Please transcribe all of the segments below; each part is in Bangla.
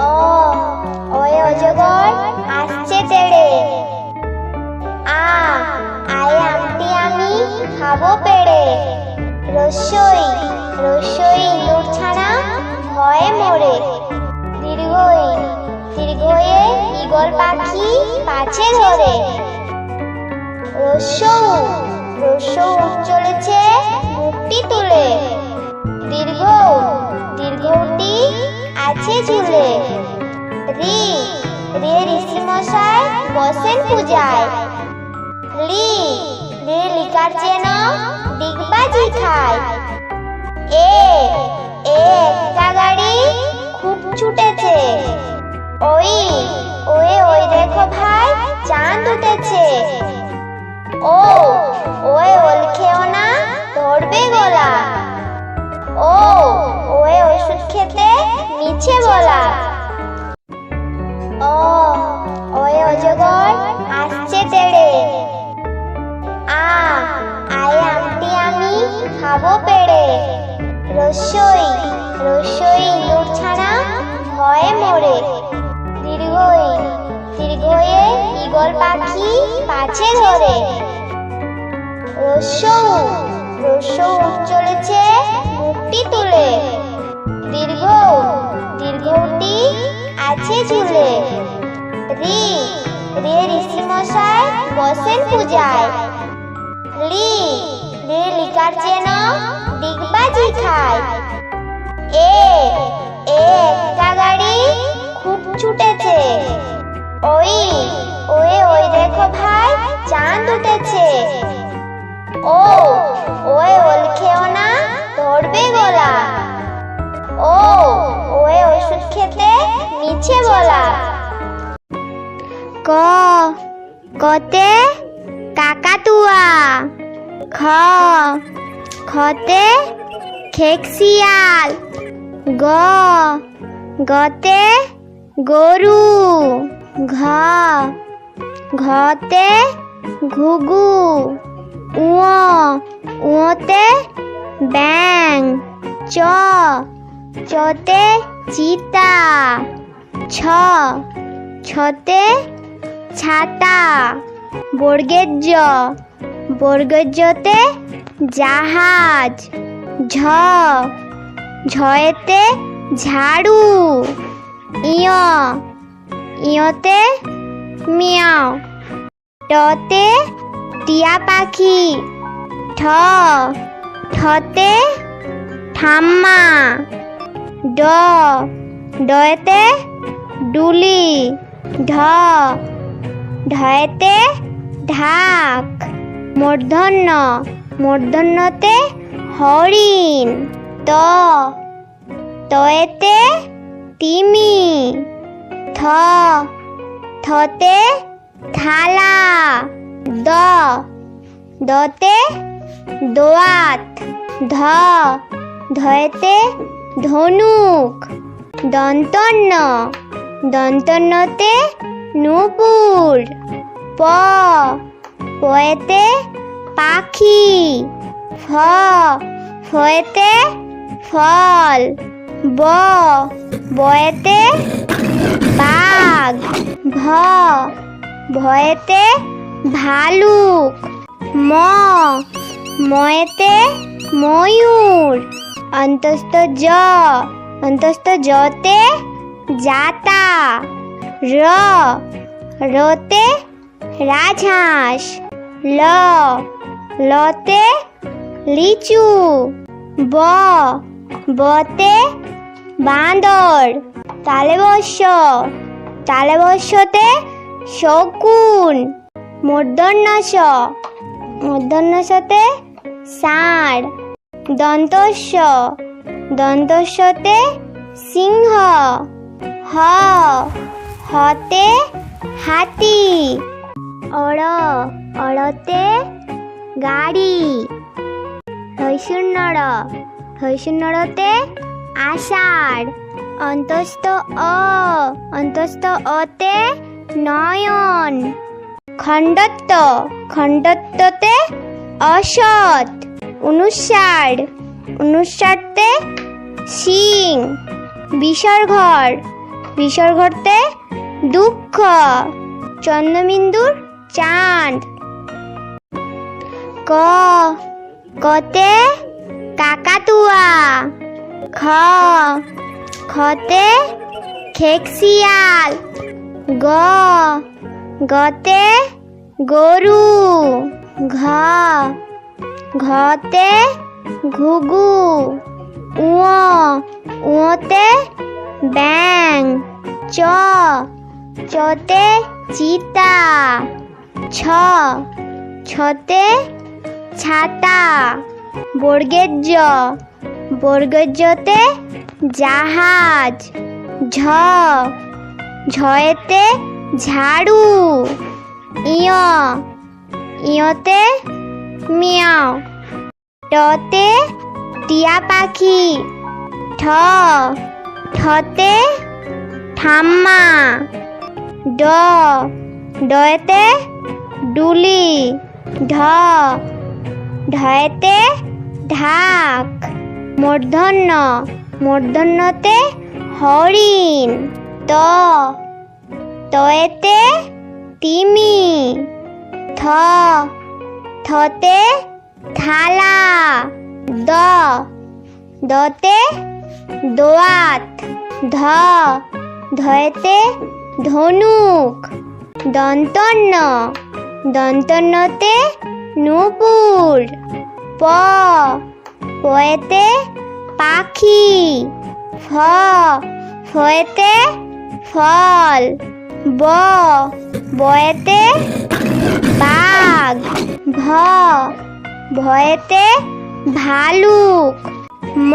ও ওই অজগর আসছে তেড়ে। আ, আয় আমটি আমি খাব পেড়ে। রসই রসই ইঁদুর ছাড়া ভয়ে মরে। দীর্ঘই, দীর্ঘয়ে ঈগল পাখি পাছে ধরে। রসৌ রসৌ চলেছে মুখটি তুলে। দীর্ঘ দীর্ঘটি আছে ঝুলে রি, রে ঋষি মশাই বসেন পূজায়। লি, রে লিকার যেন ডিগবাজি খায়। এ এ একটা গাড়ি খুব ছুটেছে। ওই ওই ওই দেখো ভাই, চাঁদ উঠেছে। ও, ওই ওল খেও না, ধরবে গলা। ও ওই ওষুধ খেতে মিছে বলা। ও, ওই অজগর আসছে তেড়ে। আ, আয় আমটি আমি খাব পেড়ে। রসই রসই ইঁদুর ছাড়া ভয়ে মরে। দীর্ঘই, দীর্ঘয়ে ঈগল পাখি পাছে ধরে। রসৌ রসৌ চলেছে মুখটি তুলে। দীর্ঘ দীর্ঘটি আছে ঝুলে রি, রে ঋষি মশাই বসেন পূজায়। লি, রে লিকার যেন ডিগবাজি খায়। এ এ একটা গাড়ি খুব ছুটেছে। ওই ওই ওই দেখো ভাই, চাঁদ উঠেছে। ও, ওই ওল খেও না, ধরবে গলা। ও ওই ওষুধ খেতে মিছে বলা। ক, কতে কাকাতুয়া। খ, খতে খেকশিয়াল গ, গতে গরু। ঘ, ঘতে ঘুঘু। উঁ উঁতে ব্যাং চ চতে চিতা, ছ, ছতে ছাতা বর্গের জ জাহাজ, ঝ, ঝয়েতে ঝাড়ু, ইয়, ইয়তে মিয়াও, টতে টিয়া পাখি, ঠ, ঠতে ঠাম্মা। ড, ডয়েতে ডুলি, ঢ, ঢয়েতে ঢাক, মূর্ধন্য, মূর্ধন্যতে হরিণ, ত, তয়েতে তিমি, থ, থতে থালা, দ, দতে দোয়াত, ধ, ধয়েতে ধনুক। দন্তন্য দন্তন্যতে নূপুর। প। পয়েতে পাখি। ফ। ফয়েতে ফল। ব। বয়েতে বাঘ। ভ ভয়েতে ভালুক। ম। ময়েতে ময়ূর। অন্তস্থ জ অন্তস্থ জতে জাতা র, রতে রাজহাঁস, ল, লতে লিচু, ব, বতে বাঁদর, তালে বর্ষ, তালে বর্ষতে শকুন মূর্ধন্যস মূর্ধন্যসতে ষাঁড়। দন্তস্য দন্তস্যতে সিংহ। হ। হতে হাতি। অড়। অড়তে গাড়ি। হৈশূন্যর হৈশূন্যরতে আষাঢ়। অন্তস্থ অ। অন্তস্থ অতে নয়ন। খণ্ডত্ব। খণ্ডত্বতে অসৎ। অনুসার। অনুসারতে সিং বিসর্ঘর। বিসর্গতে দুঃখ, চন্দ্রবিন্দুর চাঁদ। ক কতে কাকাতুয়া। খ, খতে খেকশিয়াল গ, গতে গরু। ঘ ঘতে ঘুঘু উঁ উঁতে ব্যাং চ, চতে চিতা, ছ, ছতে ছাতা বর্গের জ বর্গের জতে জাহাজ, ঝ, ঝয়েতে ঝাড়ু, ইয়, ইয়তে মিয়াও। টতে টিয়া পাখি। ঠ। ঠতে ঠাম্মা। ড। ডয়েতে ডুলি। ঢ ঢয়েতে ঢাক। মূর্ধন্য। মূর্ধন্যতে হরিণ। ত। তয়েতে তিমি। থ। থতে থালা, দ, দতে দোয়াত, ধ, ধয়েতে ধনুক দন্তন্য দন্তন্যতে নূপুর, প পয়েতে পাখি, ফ, ফয়েতে ফল, ব, বয়েতে বাঘ ভ, ভয়েতে ভালুক। ম,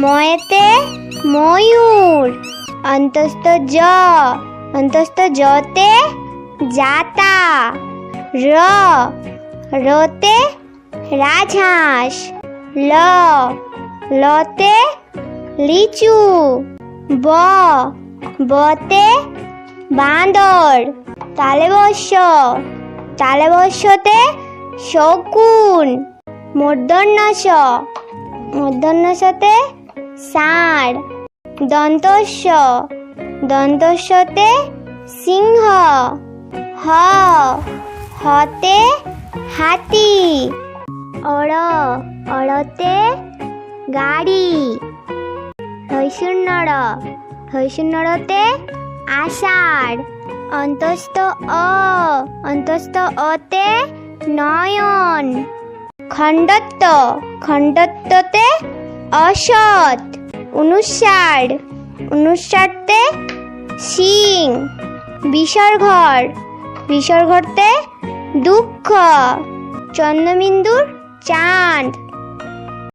ময়েতে ময়ূর। অন্তস্থ জ, অন্তস্থ জতে জাতা। র, রতে রাজহাঁস। ল, লতে লিচু। ব, বতে বাঁদর। তালে বস্য তালে বস্যতে শকুন, মূর্ধন্যস, মূর্ধন্যসতে ষাঁড়, দন্তস্য, দন্তস্যতে সিংহ, হ, হতে হাতি অড় অড়তে গাড়ি হৈশূন্যর হৈশূন্যরতে আষাঢ়। অন্তস্থ অ, অন্তস্থ অতে নয়ন। খণ্ডত্ব, খণ্ডত্বতে অসৎ। অনুসার অনুসারতে সিং বিসর্ঘর, বিসর্ঘরতে দুঃখ। চন্দ্রবিন্দুর চাঁদ।